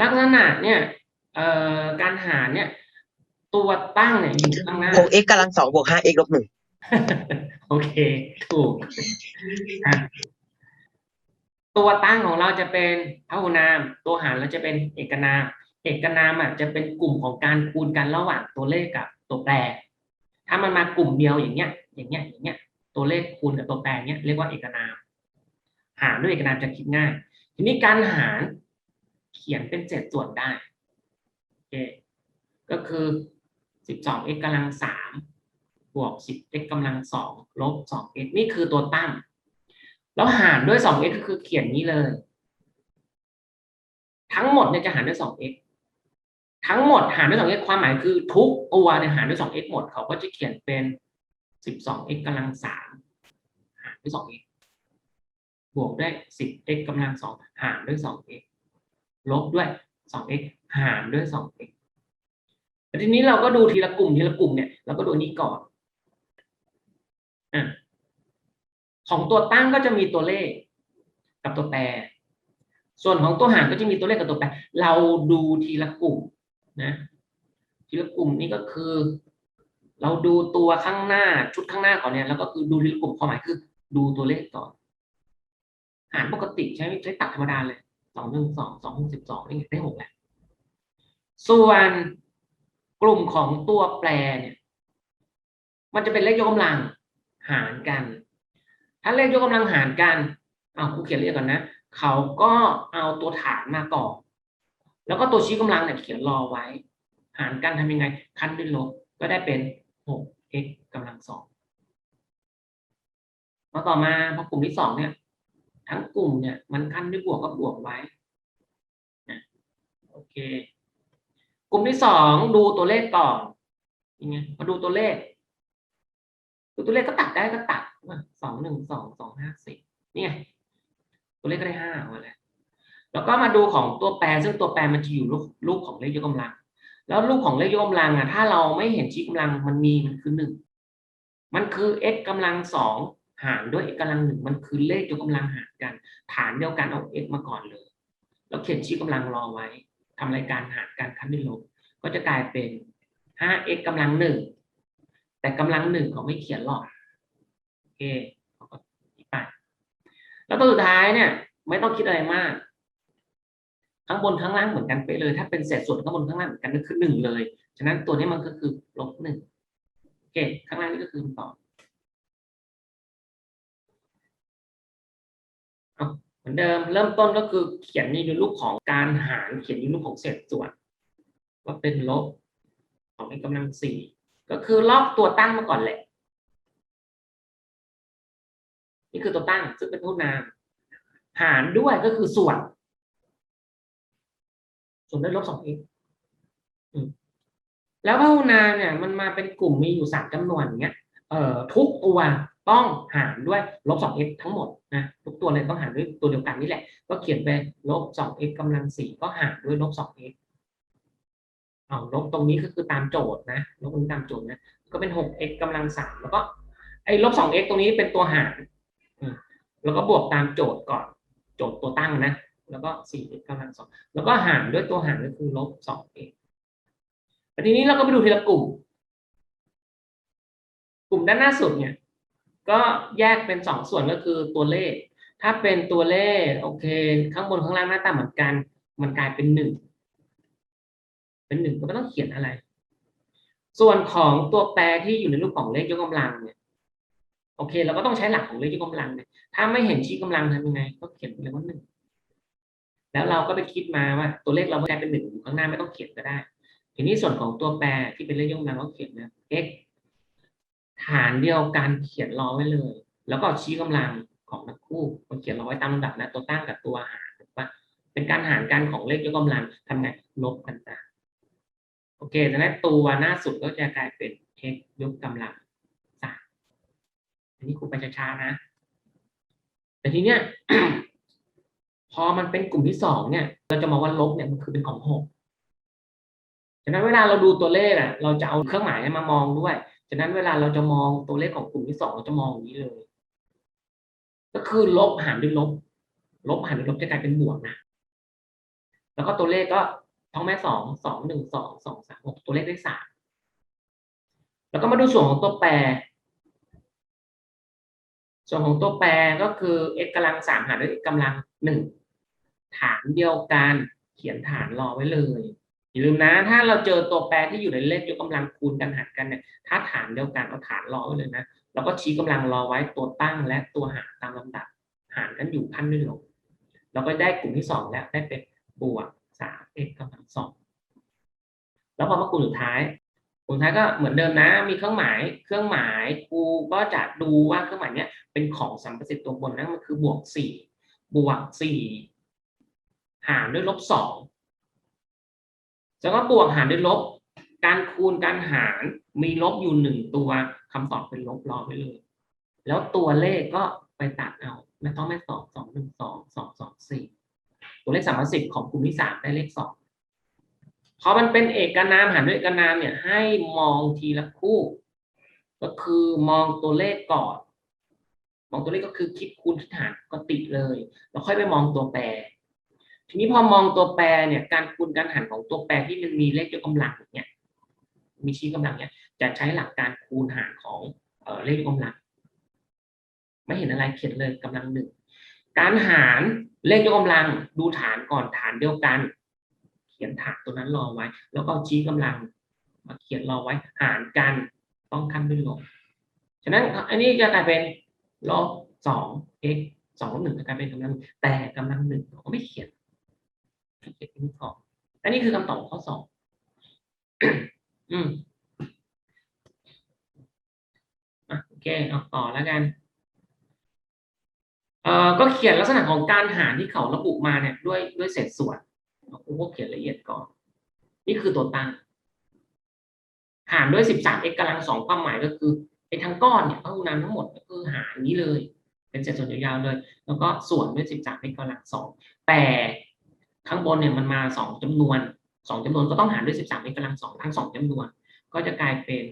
ลักษณะเนี่ยเอ่อการหารเนี่ย ตัวตั้งเนี่ยอยู่ข้างหน้า หก x กำลังสองบวกห้า x ลบหนึ่งโอเค ถูกอะตัวตั้งของเราจะเป็นพหุนาม ตัวหารเราจะเป็นเอกนาม เอกนามอะจะเป็นกลุ่มของการคูณกันระหว่างตัวเลขกับตัวแปร ถ้ามันมากลุ่มเดียวอย่างเงี้ย อย่างเงี้ย อย่างเงี้ย ตัวเลขคูณกับตัวแปรเนี้ยเรียกว่าเอกนาม หารด้วยเอกนามจะคิดง่าย ทีนี้การหาร เขียนเป็นเศษส่วนได้โอเคก็คือสิบสอง x กำลังสามบวกสิบ x กำลังสองลบสอง x นี่คือตัวตั้ง แล้วหารด้วยสอง x ก็คือเขียนนี้เลย ทั้งหมดเนี่ยจะหารด้วยสอง x ทั้งหมดหารด้วยสอง x ความหมายคือทุกตัวเนี่ยหารด้วยสอง x หมดเขาก็จะเขียนเป็นสิบสอง x กำลังสามหารด้วยสอง x บวกด้วยสิบ x กำลังสองหารด้วยสอง x ลบด้วยสอง x หารด้วยสอง x ทีนี้เราก็ดูทีละกลุ่มทีละกลุ่มเนี่ยเราก็ดูนี้ก่อนอของตัวตั้งก็จะมีตัวเลขกับตัวแปร ส่วนของตัวหารก็จะมีตัวเลขกับตัวแปร เราดูทีละกลุ่มนะทีละกลุ่มนี้ก็คือ เราดูตัวข้างหน้าชุดข้างหน้าก่อนเนี่ยแล้วก็คือดูทีละกลุ่มความหมายคือ ดูตัวเลขก่อนหารปกติใช้ใช้ตัดธรรมดาเลย สองหนึ่งสองสองหกสิบสองนี่ได้หกแหละส่วนกลุ่มของตัวแปรเนี่ย มันจะเป็นเลขยกกำลังหารกัน ถ้าเลขยกกำลังหารกันอ้าวครูเขียนเรียกก่อนนะเขาก็เอาตัวฐานมาก่อนแล้วก็ตัวชี้กำลังเนี่ยเขียนรอไว้ หารกันทำยังไง คั้นด้วยลบก็ได้เป็น 6x กำลังสองมาต่อมาพอกลุ่มที่สองเนี่ย ทั้งกลุ่มเนี่ยมันคั้นด้วยบวกก็บวกไว้นะโอเค กลุ่มที่สองดูตัวเลขก่อนยังไงมาดูตัวเลขดูตัวเลขก็ตัดได้ก็ตัดสองหนึ่งสองสองห้าสิบนี่ไงตัวเลขก็ได้ห้าออกมาแล้วแล้วก็มาดูของตัวแปรซึ่งตัวแปรมันจะอยู่รูปรูปของเลขยกกำลัง แล้วรูปของเลขยกกำลังอะถ้าเราไม่เห็นชี้กำลังมันมีมันคือหนึ่งมันคือ x กำลังสอง หารด้วย x กำลังหนึ่งมันคือเลขยกกำลังหารกัน ฐานเดียวกันเอา x มาก่อนเลย แล้วเขียนชี้กำลังรอไว้ทำรายการหารกันคั้นด้วยลบ ก็จะกลายเป็น 5x กำลังหนึ่งแต่กำลังหนึ่งเขาไม่เขียนหรอกโอเคเขาก็ไปแล้วตัวสุดท้ายเนี่ย ไม่ต้องคิดอะไรมากข้างบนข้างล่างเหมือนกันไปเลย ถ้าเป็นเศษส่วนข้างบนข้างล่างเหมือนกันก็คือหนึ่งเลย ฉะนั้นตัวนี้มันก็คือลบหนึ่งโอเคข้างล่างนี่ก็คือตอบ มือนเดิมเริ่มต้นก็คือเขียนในรูปของการหารเขียนในรูปของเศษส่วน ว่าเป็นลบของในกำลังสี่ก็คือลอกตัวตั้งมาก่อนแหละ นี่คือตัวตั้งซึ่งเป็นทุนนามหารด้วยก็คือส่วน ส่วนด้วยลบสอง x แล้วพหุนามเนี่ย มันมาเป็นกลุ่มมีอยู่สามจำนวนอย่างเงี้ยเอ่อทุกตัว ต้องหารด้วยลบสอง x ทั้งหมดนะทุกตัวเลยต้องหารด้วยตัวเดียวกันนี่แหละ ก็เขียนไปลบสอง x กำลังสี่ก็หารด้วยลบสอง x เอาลบตรงนี้ก็คือตามโจทย์นะลบตรงนี้ตามโจทย์นะก็เป็นหก x กำลังสามแล้วก็ไอ้ลบสอง x ตรงนี้เป็นตัวหารแล้วก็บวกตามโจทย์ก่อนโจทย์ตัวตั้งนะ แล้วก็สี่ x กำลังสองแล้วก็หารด้วยตัวหารก็คือลบสอง x ทีนี้เราก็ไปดูทีละกลุ่ม กลุ่มด้านหน้าสุดเนี่ย ก็แยกเป็นสองส่วนก็คือตัวเลข ถ้าเป็นตัวเลขโอเค ข้างบนข้างล่างหน้าตาเหมือนกัน มันกลายเป็นหนึ่งเป็นหนึ่งก็ไม่ต้องเขียนอะไร ส่วนของตัวแปรที่อยู่ในรูปของเลขยกกำลังเนี่ยโอเค เราก็ต้องใช้หลักของเลขยกกำลังเนี่ยถ้าไม่เห็นชี้กำลังทำยังไง ก็เขียนไปเลยว่าหนึ่งแล้วเราก็ไปคิดมาว่าตัวเลขเราไม่ได้เป็นหนึ่งข้างหน้าไม่ต้องเขียนก็ได้ ทีนี้ส่วนของตัวแปรที่เป็นเลขยกกำลังก็เขียนนะ x ฐานเดียวกันเขียนรอไว้เลย แล้วก็ชี้กำลังของทั้งคู่มันเขียนรอไว้ตามลำดับนะตัวตั้งกับตัวหารถูกปะเป็นการหารกันของเลขยกกำลังทำไงลบกันตามโอเคดังนั้นตัวหน้าสุดก็จะกลายเป็น x ยกกำลังสามอันนี้ครูไปช้าๆนะ แต่ทีเนี้ยพอมันเป็นกลุ่มที่สองเนี่ย เราจะมองว่าลบเนี่ยมันคือเป็นของหกฉะนั้นเวลาเราดูตัวเลขอะ เราจะเอาเครื่องหมายมามองด้วย ฉะนั้นเวลาเราจะมองตัวเลขของกลุ่มที่สองเราจะมองอย่างนี้เลย ก็คือลบหารด้วยลบ ลบหารด้วยลบจะกลายเป็นบวกนะ แล้วก็ตัวเลขก็ท้องแม่สองสองหนึ่งสองสองสามหกตัวเลขได้สามแล้วก็มาดูส่วนของตัวแปร ส่วนของตัวแปรก็คือ x กำลังสามหารด้วย x กำลังหนึ่งฐานเดียวกันเขียนฐานรอไว้เลย อย่าลืมนะ ถ้าเราเจอตัวแปรที่อยู่ในเลขยกกำลังคูณกันหารกันเนี่ยถ้าฐานเดียวกันเอาฐานรอไว้เลยนะแล้วก็ชี้กำลังรอไว้ตัวตั้งและตัวหารตามลำดับ หารกันอยู่ขั้นด้วยลบเราก็ได้กลุ่มที่สองแล้วได้เป็นบวกสาม x กำลังสองแล้วพอมากลุ่มสุดท้ายกลุ่มท้ายก็เหมือนเดิมนะ มีเครื่องหมาย เครื่องหมายกูก็จะดูว่าเครื่องหมายเนี้ยเป็นของสัมประสิทธิ์ตัวบนนะมันคือบวกสี่บวกสี่หารด้วยลบสอง แล้วก็บวกหารด้วยลบ การคูณการหารมีลบอยู่หนึ่งตัวคำตอบเป็นลบรอไว้เลย แล้วตัวเลขก็ไปตัดเอา ไม่ต้องไม่สองสองหนึ่งสองสองสองสี่ตัวเลขสามสิบของกลุ่มที่สามได้เลขสองพอมันเป็นเอกนามหารด้วยเอกนามเนี่ยให้มองทีละคู่ ก็คือมองตัวเลขก่อน มองตัวเลขก็คือคิดคูณคิดหารปกติเลย แล้วค่อยไปมองตัวแปร ทีนี้พอมองตัวแปรเนี่ยการคูณการหารของตัวแปรที่มันมีเลขยกกำลังเนี่ยมีชี้กำลังเนี่ยจะใช้หลักการคูณหารของเออเลขยกกำลัง ไม่เห็นอะไรเขียนเลยกำลังหนึ่งการหารเลขยกกำลังดูฐานก่อนฐานเดียวกัน เขียนฐานตัวนั้นรอไว้ แล้วก็ชี้กำลังมาเขียนรอไว้หารกันต้องขั้นด้วยลบฉะนั้นอันนี้จะกลายเป็นลบสอง x สองลบหนึ่งจะกลายเป็นกำลังแต่กำลังหนึ่งเราก็ไม่เขียน เขียนที่ข้ออันนี้คือคำตอบข้อสองอืมอะโอเคเอาต่อแล้วกันเอ่อก็เขียนลักษณะของการหารที่เขาระบุมาเนี่ยด้วยด้วยเศษส่วนผมก็เขียนละเอียดก่อน นี่คือตัวตั้ง หารด้วย 13x กำลังสองความหมายก็คือไอ้ทั้งก้อนเนี่ยพหุนามทั้งหมดก็คือหารอย่างนี้เลย เป็นเศษส่วนยาวๆเลย แล้วก็ส่วนด้วย 13x กำลังสองแต่ ข้างบนเนี่ยมันมาสองจำนวนสองจำนวนก็ต้องหารด้วย 13x กำลังสองทั้งสองจำนวน ก็จะกลายเป็น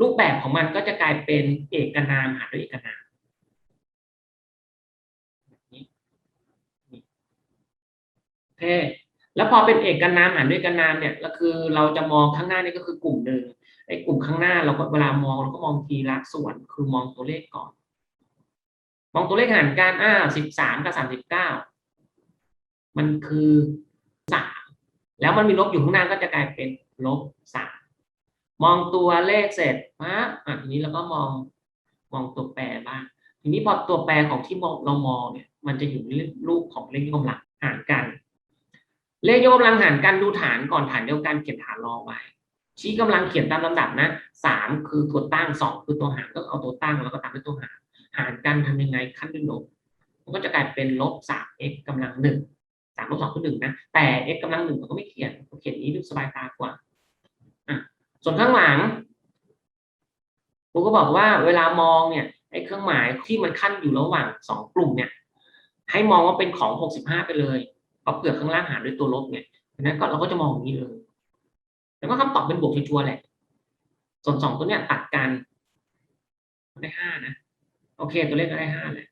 รูปแบบของมันก็จะกลายเป็นเอกนามหารด้วยเอกนามโอเคแล้วพอเป็นเอกนามหารด้วยกันนามเนี่ยก็คือเราจะมองข้างหน้านี่ก็คือกลุ่มหนึ่งไอ้กลุ่มข้างหน้าเราก็เวลามองเราก็มองทีละส่วนคือมองตัวเลขก่อน มองตัวเลขหารกันอ่าสิบสามกับสามสิบเก้า มันคือสามแล้วมันมีลบอยู่ข้างหน้าก็จะกลายเป็นลบสามมองตัวเลขเสร็จปั๊บอะทีนี้เราก็มองมองตัวแปรบ้างทีนี้พอตัวแปรของที่มองเรามองเนี่ย มันจะอยู่ในรูปของเลขยกกำลังหารกัน เลขยกกำลังหารกันดูฐานก่อนฐานเดียวกันเขียนฐานรอไว้ ชี้กำลังเขียนตามลำดับนะสามคือตัวตั้งสองคือตัวหารก็เอาตัวตั้งแล้วก็ตามด้วยตัวหารหารกันทำยังไงขั้นด้วยลบมันก็จะกลายเป็นลบสาม x กำลังหนึ่ง สามลบสองคือหนึ่งนะแต่ x กำลังหนึ่งเราก็ไม่เขียนเราเขียนอย่างนี้ดูสบายตากว่าอะส่วนข้างหลังครูก็บอกว่าเวลามองเนี่ยไอ้เครื่องหมายที่มันขั้นอยู่ระหว่างสองกลุ่มเนี่ย ให้มองว่าเป็นของหกสิบห้าไปเลยเพราะเปลือกข้างล่างหารด้วยตัวลบเนี่ยดังนั้นก็เราก็จะมองอย่างนี้เลยแล้วก็คำตอบเป็นบวกชัวร์ๆแหละ ส่วนสองตัวเนี้ยตัดกันได้ห้านะ โอเค ตัวเลขก็ได้ห้าแหละ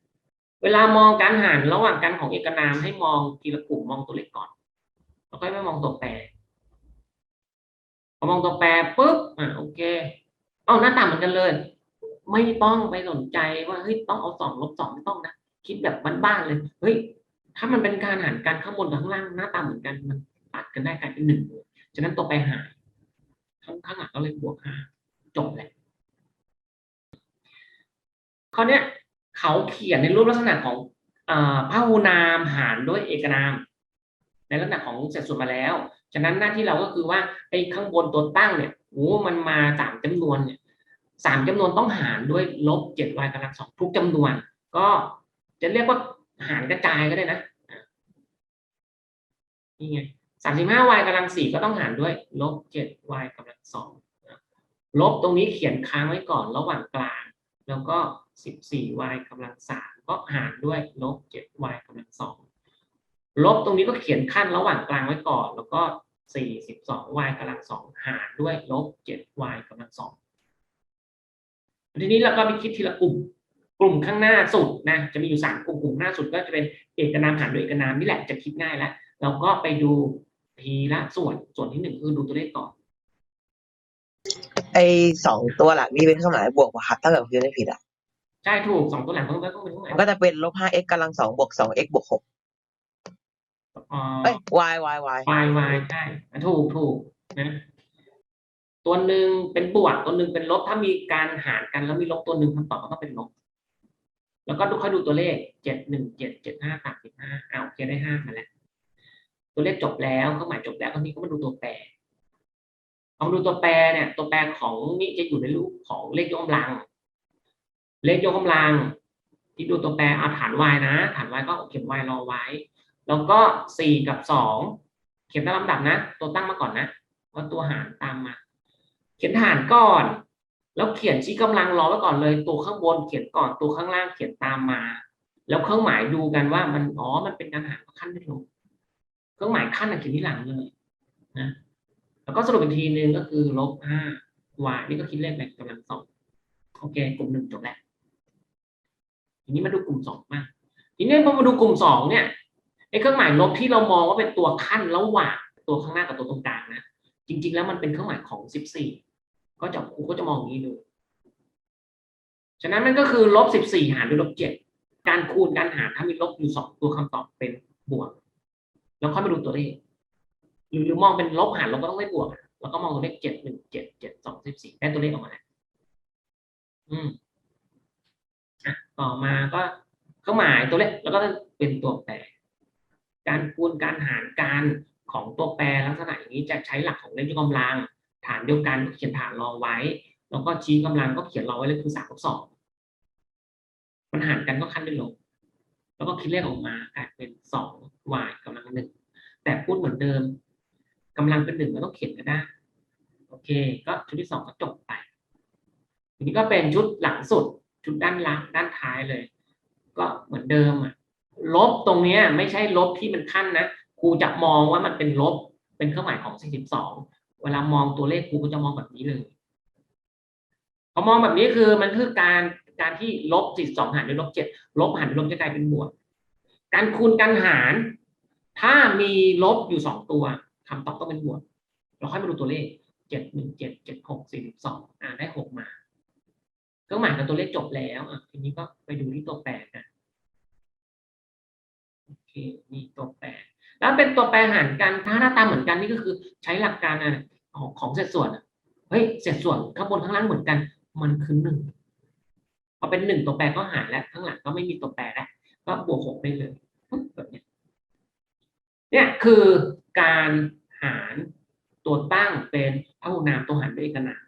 เวลามองการหารระหว่างกันของเอกนามให้มองทีละกลุ่มมองตัวเลขก่อนแล้วก็ไม่มองตัวแปรพอมองตัวแปรปุ๊บอะโอเคเอาหน้าตาเหมือนกันเลย ไม่ต้องไปสนใจว่าเฮ้ยต้องเอาสองลบสองไม่ต้องนะคิดแบบบ้านๆเลยเฮ้ยถ้ามันเป็นการหารกันข้างบนกับข้างล่างหน้าตาเหมือนกันมันตัดกันได้กลายเป็นหนึ่งฉะนั้นตัวไปรหารข้างข้างหลังก็เลยบวกห้าจบแหละข้อเนี้ย เขาเขียนในรูปลักษณะของอ่าพหุนามหารด้วยเอกนาม ในลักษณะของเศษส่วนมาแล้ว ฉะนั้นหน้าที่เราก็คือว่าไอ้ข้างบนตัวตั้งเนี่ยโอ้มันมาสามจำนวนเนี่ยสามจำนวนต้องหารด้วยลบเจ็ดวายกำลังสองทุกจำนวน ก็จะเรียกว่าหารกระจายก็ได้นะอะนี่ไงสามสิบห้าวายกำลังสี่ก็ต้องหารด้วยลบเจ็ดวายกำลังสองลบตรงนี้เขียนค้างไว้ก่อนระหว่างกลาง แล้วก็สิบสี่วายกำลังสามก็หารด้วยลบเจ็ดวายกำลังสองลบตรงนี้ก็เขียนขั้นระหว่างกลางไว้ก่อน แล้วก็สี่สิบสอง y กำลังสองหารด้วยลบเจ็ด y กำลังสองทีนี้เราก็ไปคิดทีละกลุ่ม กลุ่มข้างหน้าสุดนะจะมีอยู่สามกลุ่มกลุ่มหน้าสุดก็จะเป็นเอกนามหารด้วยเอกนามนี่แหละจะคิดง่ายแล้วเราก็ไปดูทีละส่วนส่วนที่หนึ่งคือดูตัวเลขก่อน ไอสองตัวหลักนี่เป็นเครื่องหมายบวกป่ะครับถ้าเกิดผมจะไม่ผิดอะใช่ถูกสองตัวหลังต้องต้องเป็นเท่าไหร่มันก็จะเป็นลบห้า x กำลังสองบวกสอง x บวกหกอ๋อเอ้ย y y y y y ใช่ถูกถูกนะตัวหนึ่งเป็นบวกตัวหนึ่งเป็นลบถ้ามีการหารกันแล้วมีลบตัวหนึ่งคำตอบก็ต้องเป็นลบแล้วก็ดูค่อยดูตัวเลขเจ็ดหนึ่งเจ็ดเจ็ดห้าสามสิบห้าเอาโอเคได้ห้ามาแล้ว ตัวเลขจบแล้วเครื่องหมายจบแล้วคราวนี้ก็มาดูตัวแปร เอาดูตัวแปรเนี่ยตัวแปรของนี่จะอยู่ในรูปของเลขยกกำลัง เลขยกกำลัง ที่ดูตัวแปรเอาฐาน y นะ ฐาน y ก็เขียน y รอไว้ แล้วก็สี่กับสองเขียนตามลำดับนะ ตัวตั้งมาก่อนนะว่าตัวหารตามมา เขียนฐานก่อน แล้วเขียนชี้กำลังรอไว้ก่อนเลย ตัวข้างบนเขียนก่อนตัวข้างล่างเขียนตามมา แล้วเครื่องหมายดูกันว่ามันอ๋อมันเป็นการหารขั้นไม่ลงเครื่องหมายขั้นน่ะเขียนที่หลังเลยนะ แล้วก็สรุปอีกทีนึงก็คือลบห้า y นี่ก็คิดเลขแบบกำลังสองโอเค กลุ่มหนึ่งจบแล้วทีนี้มาดูกลุ่มสองมาทีนี้พอมาดูกลุ่มสองเนี่ยไอ้เครื่องหมายลบที่เรามองว่าเป็นตัวขั้นระหว่างตัวข้างหน้ากับตัวตรงกลางนะจริง ๆ แล้วมันเป็นเครื่องหมายของสิบสี่ก็จะครูก็จะมองอย่างนี้เลยฉะนั้นมันก็คือลบสิบสี่หารด้วยลบเจ็ดการคูณการหารถ้ามีลบอยู่สองตัวคำตอบเป็นบวก แล้วค่อยมาดูตัวเลข หรือมองเป็นลบหารลบก็ต้องได้บวกแล้วก็มองตัวเลขเจ็ดหนึ่งเจ็ดเจ็ดสองสิบสี่ได้ตัวเลขออกมา อืมอะต่อมาก็เครื่องหมายตัวเลขแล้วก็เป็นตัวแปร การคูณการหารการของตัวแปรลักษณะอย่างนี้จะใช้หลักของเลขยกกำลัง ฐานเดียวกันเขียนฐานรอไว้ แล้วก็ชี้กำลังก็เขียนรอไว้เลยคือสามกับสองมันหารกันก็ขั้นด้วยลบแล้วก็คิดเลขออกมากลายเป็นสอง y กำลังหนึ่งแต่พูดเหมือนเดิม กำลังเป็นหนึ่งก็ต้องเขียนก็ได้โอเค ก็ชุดที่สองก็จบไปทีนี้ก็เป็นชุดหลังสุด ชุดด้านล่างด้านท้ายเลย ก็เหมือนเดิมอะลบตรงเนี้ยไม่ใช่ลบที่มันขั้นนะครูจะมองว่ามันเป็นลบเป็นเครื่องหมายของ 42 เวลามองตัวเลขครูก็จะมองแบบนี้เลยพอมองแบบนี้คือมันคือการการที่ลบ 42 หารด้วยลบ 7 ลบหารด้วยลบจะกลายเป็นบวก การคูณการหาร ถ้ามีลบอยู่สองตัว คำตอบต้องเป็นบวก เราค่อยมาดูตัวเลข7 1 7 7 6 42อ่าได้6มาเครื่องหมายกับตัวเลขจบแล้วอะทีนี้ก็ไปดูที่ตัวแปรกันโอเคนี่ตัวแปรแล้วเป็นตัวแปรหารกันถ้าหน้าตาเหมือนกันนี่ก็คือใช้หลักการอะไรของของเศษส่วนอะเฮ้ยเศษส่วนข้างบนข้างล่างเหมือนกัน มันคือหนึ่งพอเป็นหนึ่งตัวแปรก็หารแล้วข้างหลังก็ไม่มีตัวแปรแล้วก็บวกหกได้เลยแบบเนี้ยเนี่ยคือ การหารตัวตั้งเป็นพหุนามตัวหารด้วยเอกนาม